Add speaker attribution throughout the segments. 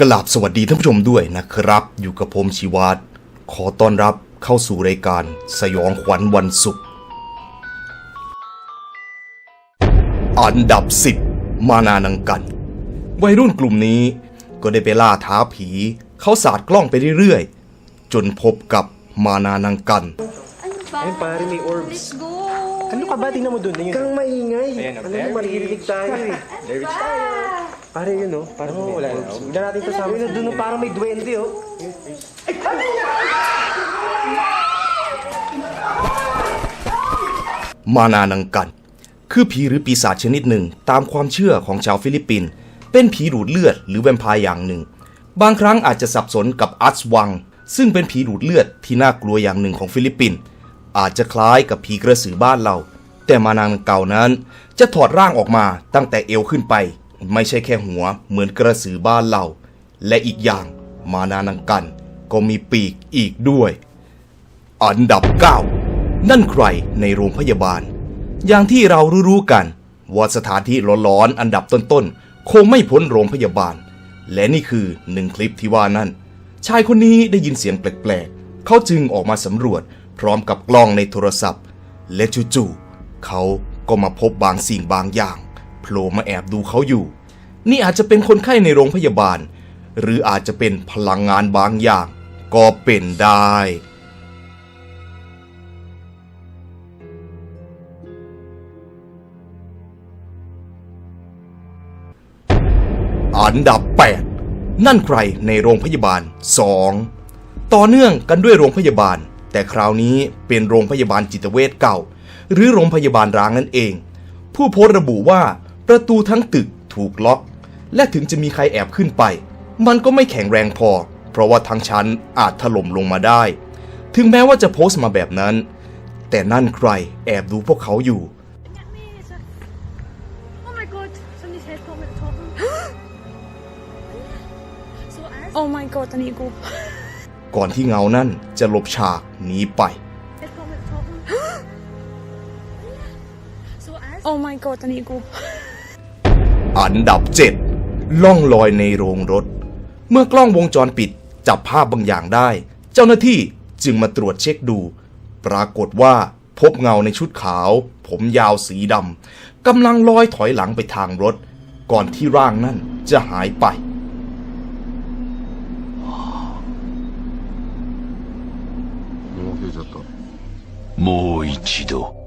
Speaker 1: กราบสวัสดีท่านผู้ชมด้วยนะครับ อยู่กับผมชีวัตขอต้อนรับเข้าสู่รายการสยองขวัญวันศุกร์อันดับ10มานานังกัน วัยรุ่นกลุ่มนี้ก็ได้ไปล่าท้าผี เขาสาดกล้องไปเรื่อยๆ จนพบกับมานานังกัน
Speaker 2: Ano ba?
Speaker 3: Ayun, pare, may orbs.
Speaker 2: Let's go!
Speaker 3: Ano ka ba? Tingnan mo doon. Yun.
Speaker 4: Kang maingay.
Speaker 3: Ayan,
Speaker 4: ano
Speaker 3: very
Speaker 4: mo, maririnig tayo eh.
Speaker 3: Very tayo.
Speaker 4: Pare yun oh. Parang
Speaker 3: Oo,
Speaker 4: may
Speaker 3: wala na.
Speaker 4: orbs. Huwag na natin ito sa amin. Doon oh, parang may duwende oh.
Speaker 1: มานานังกัน คือผีหรือปีศาจชนิดหนึ่งตามความเชื่อของชาวฟิลิปปินส์เป็นผีดูดเลือดหรือแวมไพร์อย่างหนึ่ง บางครั้งอาจจะสับสนกับอัสวัง ซึ่งเป็นผีดูดเลือดที่น่ากลัวอย่างหนึ่งของฟิลิปปินส์อาจจะคล้ายกับผีกระสือบ้านเรา แต่มานางเก่านั้น จะถอดร่างออกมาตั้งแต่เอวขึ้นไป ไม่ใช่แค่หัวเหมือนกระสือบ้านเรา และอีกอย่างมานานังกัน ก็มีปีกอีกด้วย อันดับ 9 นั่นใครในโรงพยาบาล อย่างที่เรารู้ๆกันว่าสถานที่ร้อนๆอันดับต้นๆ คงไม่พ้นโรงพยาบาล และนี่คือหนึ่งคลิปที่ว่านั่น ชายคนนี้ได้ยินเสียงแปลกๆ เขาจึงออกมาสำรวจพร้อมกับกล้องในโทรศัพท์ และจู่ๆเขาก็มาพบบางสิ่งบางอย่าง โผล่มาแอบดูเขาอยู่ นี่อาจจะเป็นคนไข้ในโรงพยาบาล หรืออาจจะเป็นพลังงานบางอย่าง ก็เป็นได้ อันดับ 8 นั่นใครในโรงพยาบาล 2 ต่อเนื่องกันด้วยโรงพยาบาล แต่คราวนี้เป็นโรงพยาบาลจิตเวชเก่า หรือโรงพยาบาลร้างนั่นเองผู้โพสต์ระบุว่า ประตูทั้งตึกถูกล็อก และถึงจะมีใครแอบขึ้นไป มันก็ไม่แข็งแรงพอ เพราะว่าทั้งชั้นอาจถล่มลงมาได้ ถึงแม้ว่าจะโพสต์มาแบบนั้น แต่นั่นใครแอบดูพวกเขาอยู่
Speaker 5: Get me, it's a... Oh my god, somebody's head got me at the top. so as
Speaker 2: Oh my god, I need to go.
Speaker 1: ก่อนที่เงานั่นจะหลบฉากหนีไป
Speaker 5: head got me at the top. so as
Speaker 2: Oh my god, I need to go.
Speaker 1: อันดับ 7 ล่องลอยในโรงรถ เมื่อกล้องวงจรปิดจับภาพบางอย่างได้ เจ้าหน้าที่จึงมาตรวจเช็คดู ปรากฏว่าพบเงาในชุดขาว ผมยาวสีดำกำลังลอยถอยหลังไปทางรถ ก่อนที่ร่างนั่นจะหายไป
Speaker 6: もう消えちゃった。
Speaker 7: もう一度。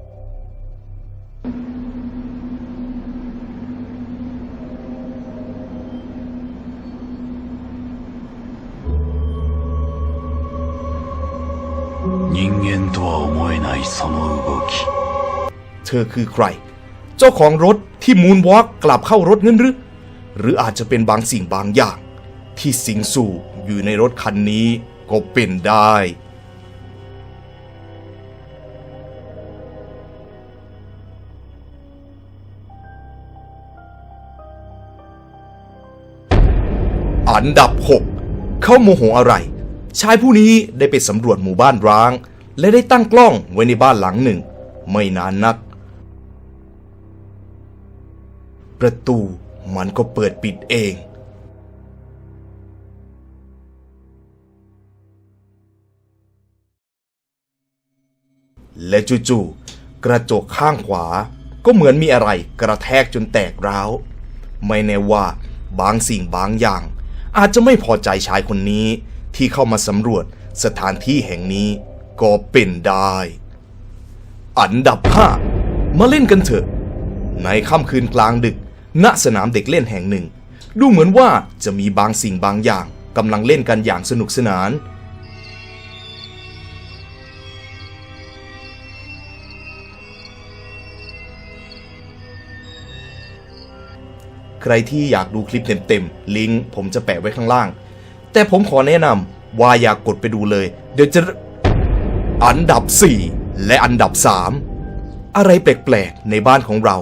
Speaker 7: 人間とは思えないその動き
Speaker 1: เธอคือใคร เจ้าของรถที่มูนวอล์กกลับเข้ารถงั้นหรือ หรืออาจจะเป็นบางสิ่งบางอย่าง ที่สิงสู่อยู่ในรถคันนี้ก็เป็นได้ อันดับ 6 เขาโมโหอะไร ชายผู้นี้ได้ไปสำรวจหมู่บ้านร้าง และได้ตั้งกล้องไว้ในบ้านหลังหนึ่ง ไม่นานนัก ประตูมันก็เปิดปิดเอง และจู่ๆกระจกข้างขวาก็เหมือนมีอะไรกระแทกจนแตกร้าว ไม่แน่ว่าบางสิ่งบางอย่าง อาจจะไม่พอใจชายคนนี้ ที่เข้ามาสำรวจสถานที่แห่งนี้ก็เป็นได้ อันดับ 5 มาเล่นกันเถอะ ในค่ำคืนกลางดึก ณสนามเด็กเล่นแห่งหนึ่ง ดูเหมือนว่าจะมีบางสิ่งบางอย่างกำลังเล่นกันอย่างสนุกสนาน ใครที่อยากดูคลิปเต็มๆลิงก์ผมจะแปะไว้ข้างล่าง แต่ผมขอแนะนำ ว่าอย่ากกดไปดูเลย เดี๋ยวจะ อันดับ 4 และอันดับ 3 อะไรแปลกๆในบ้านของเรา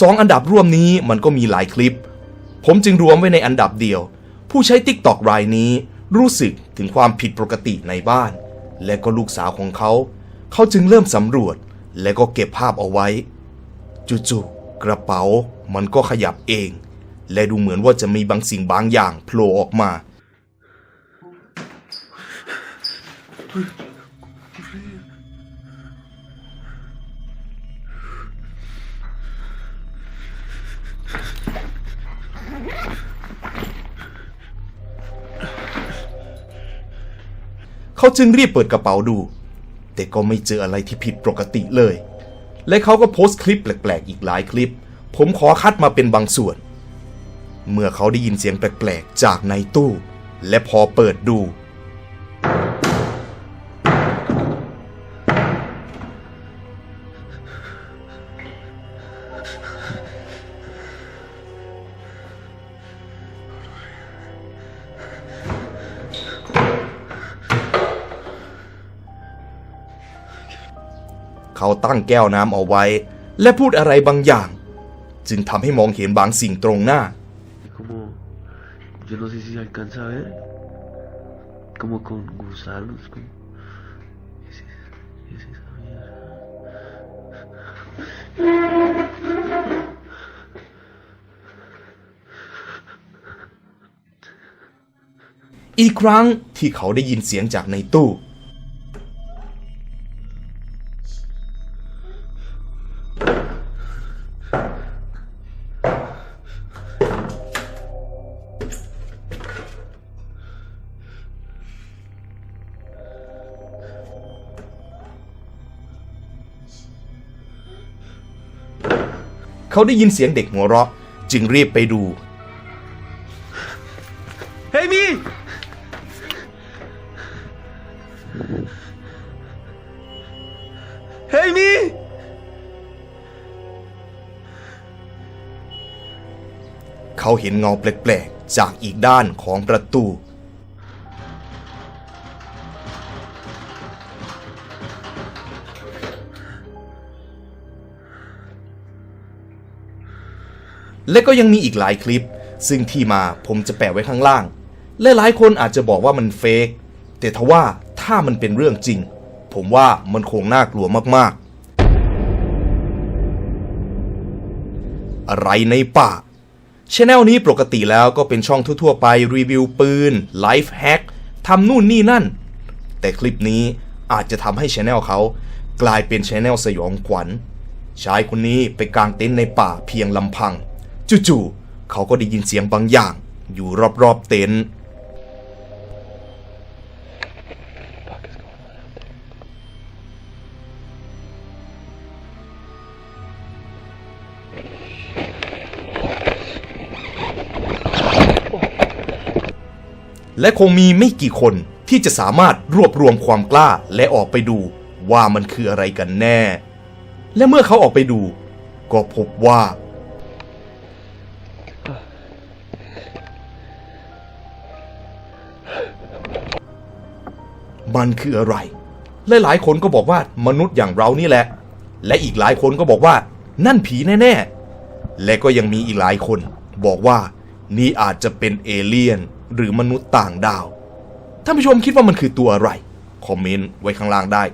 Speaker 1: สองอันดับร่วมนี้มันก็มีหลายคลิป ผมจึงรวมไว้ในอันดับเดียว ผู้ใช้ t ิ k t o k รายนี้รู้สึกถึงความผิดปกติในบ้าน และก็ลูกสาวของเขา เขาจึงเริ่มสำรวจ และก็เก็บภาพเอาไว้จู่ๆกระเป๋ามันก็ขยับเอง และดูเหมือนว่าจะมีบางสิ่งบางอย่างโผล่ออกมา เขาจึงรีบเปิดกระเป๋าดู แต่ก็ไม่เจออะไรที่ผิดปกติเลย และเขาก็โพสต์คลิปแปลกๆ อีกหลายคลิป ผมขอคัดมาเป็นบางส่วน เมื่อเขาได้ยินเสียงแปลกๆ จากในตู้ และพอเปิดดู เขาตั้งแก้วน้ำเอาไว้ และพูดอะไรบางอย่าง จึงทำให้มองเห็นบางสิ่งตรงหน้า
Speaker 8: como yo no sé si se alcanza a ver como con gusanos como ¿qué es, eso? ¿Qué es esa mierda?
Speaker 1: อีกครั้งที่เขาได้ยินเสียงจากในตู้ เขาได้ยินเสียงเด็กหัวเราะ จึงรีบไปดู
Speaker 4: Hey, me! Hey, me!
Speaker 1: เขาเห็นเงาแปลกๆ จากอีกด้านของประตู และก็ยังมีอีกหลายคลิป ซึ่งที่มาผมจะแปะไว้ข้างล่าง และหลายคนอาจจะบอกว่ามันเฟกแต่ทว่าถ้ามันเป็นเรื่องจริง ผมว่ามันคงน่ากลัวมากๆ อะไรในป่าช anel นี้ปกติแล้วก็เป็นช่องทั่วๆไปรีวิวปืนไลฟ์แฮกทำนู่นนี่นั่น แต่คลิปนี้อาจจะทำให้ช anel เขากลายเป็นช anel สยองขวัญชายคนนี้ไปกางเต็นท์ในป่าเพียงลำพัง จู่ๆเขาก็ได้ยินเสียงบางอย่าง อยู่รอบๆเต็นท์และคงมีไม่กี่คนที่จะสามารถรวบรวมความกล้าและออกไปดูว่ามันคืออะไรกันแน่ และเมื่อเขาออกไปดู ก็พบว่า มันคืออะไรและหลายคนก็บอกว่ามนุษย์อย่างเรานี่แหละ และอีกหลายคนก็บอกว่า นั่นผีแน่ๆ และก็ยังมีอีกหลายคน บอกว่านี่อาจจะเป็นเอเลี่ยนหรือมนุษย์ต่างดาว ท่านผู้ชมคิดว่ามันคือตัวอะไร คอมเมนต์ไว้ข้างล่างได้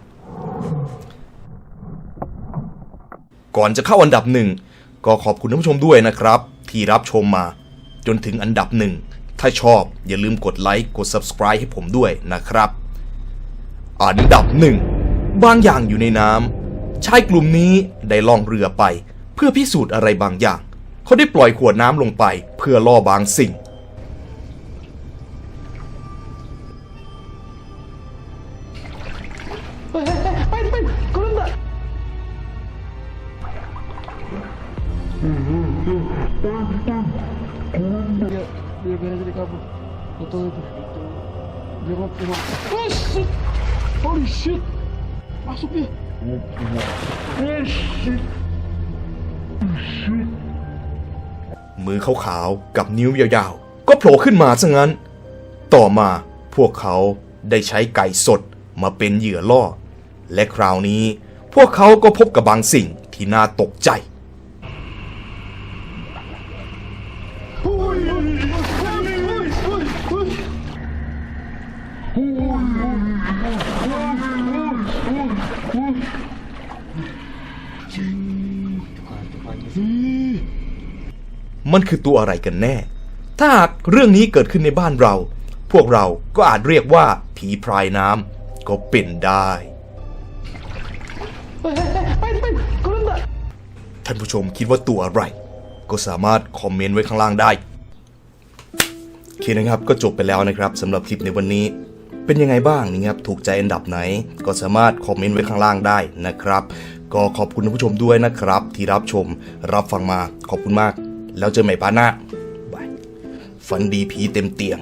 Speaker 1: ก่อนจะเข้าอันดับหนึ่งก็ขอบคุณท่านผู้ชมด้วยนะครับ ที่รับชมมาจนถึงอันดับหนึ่งถ้าชอบอย่าลืมกดไลค์กด subscribe ให้ผมด้วยนะครับ อันดับหนึ่งบางอย่างอยู่ในน้ำชายกลุ่มนี้ได้ล่องเรือไป เพื่อพิสูจน์อะไรบางอย่าง เขาได้ปล่อยขวดน้ำลงไปเพื่อล่อบางสิ่ง มือขาวๆกับนิ้วยาวๆ ก็โผล่ขึ้นมาซะงั้น ต่อมาพวกเขาได้ใช้ไก่สดมาเป็นเหยื่อล่อ และคราวนี้พวกเขาก็พบกับบางสิ่งที่น่าตกใจ มันคือตัวอะไรกันแน่ ถ้าหากเรื่องนี้เกิดขึ้นในบ้านเรา พวกเราก็อาจเรียกว่าผีพรายน้ำก็เป็นได้ท่านผู้ชมคิดว่าตัวอะไร ก็สามารถคอมเมนต์ไว้ข้างล่างได้โอเคนะครับก็จบไปแล้วนะครับสำหรับคลิปในวันนี้ เป็นยังไงบ้างนะครับถูกใจอันดับไหน ก็สามารถคอมเมนต์ไว้ข้างล่างได้นะครับ ก็ขอบคุณท่านผู้ชมด้วยนะครับ ที่รับชมรับฟังมาขอบคุณมาก แล้วเจอใหม่ปาหน้าฝันดีผีเต็มเตียง